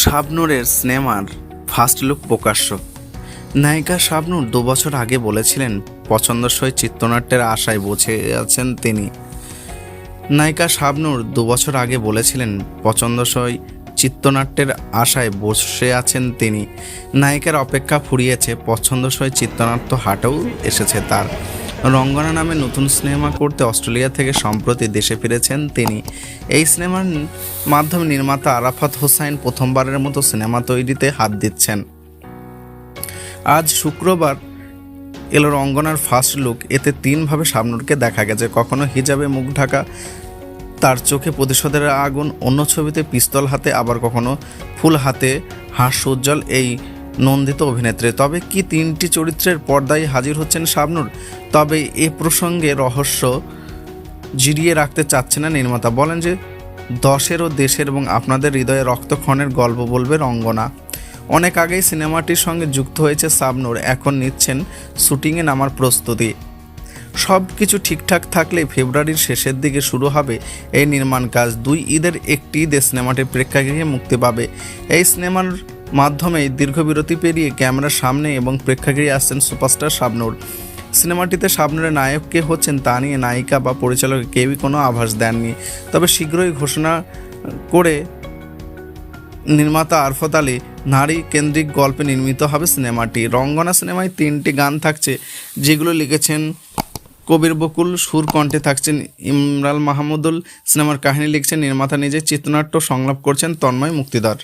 শাবনূরের সিনেমার first look প্রকাশ্য। নায়িকা শাবনূর দু বছর আগে বলেছিলেন, পছন্দসই চিত্রনাট্যের আশায় বসে আছেন তিনি। নায়িকা শাবনূর দু বছর আগে বলেছিলেন, পছন্দসই চিত্রনাট্যের আশায় বসে আছেন তিনি। নায়িকার অপেক্ষা ফুরিয়েছে, পছন্দসই চিত্রনাট্য হাটেও এসেছে তার। রঙ্গনা নামে নতুন সিনেমা করতে অস্ট্রেলিয়া থেকে সম্প্রতি দেশে ফিরেছেন তিনি। এই সিনেমার মাধ্যমে নির্মাতা আরাফাত হোসাইন প্রথমবারের মতো সিনেমা তৈরিতে হাত দিচ্ছেন। আজ শুক্রবার এলো রঙ্গনার ফার্স্ট লুক এতে তিনভাবে শাবনুরকে দেখা গেছে। কখনো হিজাবে মুখ ঢাকা, তার চোখে প্রতিশোধের আগুন, অন্য ছবিতে পিস্তল হাতে, আবার কখনো ফুল হাতে হাস্যোজ্জ্বল এই নন্দিত অভিনেত্রী। তবে কি তিনটি চরিত্রের পর্দায় হাজির হচ্ছেন শাবনুর? তবে এ প্রসঙ্গে রহস্য জিরিয়ে রাখতে চাচ্ছে না নির্মাতা। বলেন যে, দশের ও দেশের এবং আপনাদের হৃদয়ে রক্তক্ষণের গল্প বলবে রঙ্গনা। অনেক আগেই সিনেমাটির সঙ্গে যুক্ত হয়েছে সাবনুর এখন নিচ্ছেন শুটিংয়ে নামার প্রস্তুতি। সব কিছু ঠিকঠাক থাকলে ফেব্রুয়ারির শেষের দিকে শুরু হবে এই নির্মাণ কাজ। দুই ঈদের একটি ঈদে সিনেমাটির প্রেক্ষাগৃহে মুক্তি পাবে। এই সিনেমার মাধ্যমে দীর্ঘ বিরতি পেরিয়ে ক্যামেরার সামনে এবং প্রেক্ষাগৃহে আসছেন সুপারস্টার শাবনূর। সিনেমাটিতে শাবনুরের নায়ক কে হচ্ছেন তা নিয়ে নায়িকা বা পরিচালক কেউই কোনো আভাস দেননি। তবে শীঘ্রই ঘোষণা করে নির্মাতা আরফত আলী নারী কেন্দ্রিক গল্পে নির্মিত হবে সিনেমাটি। রঙ্গনা সিনেমায় তিনটি গান থাকছে, যেগুলো লিখেছেন কবির বকুল সুর কণ্ঠে থাকছেন ইমরাল মাহমুদুল, সিনেমার কাহিনী লিখছেন নির্মাতা নিজে চিত্রনাট্য সংলাপ করছেন তন্ময় মুক্তিদার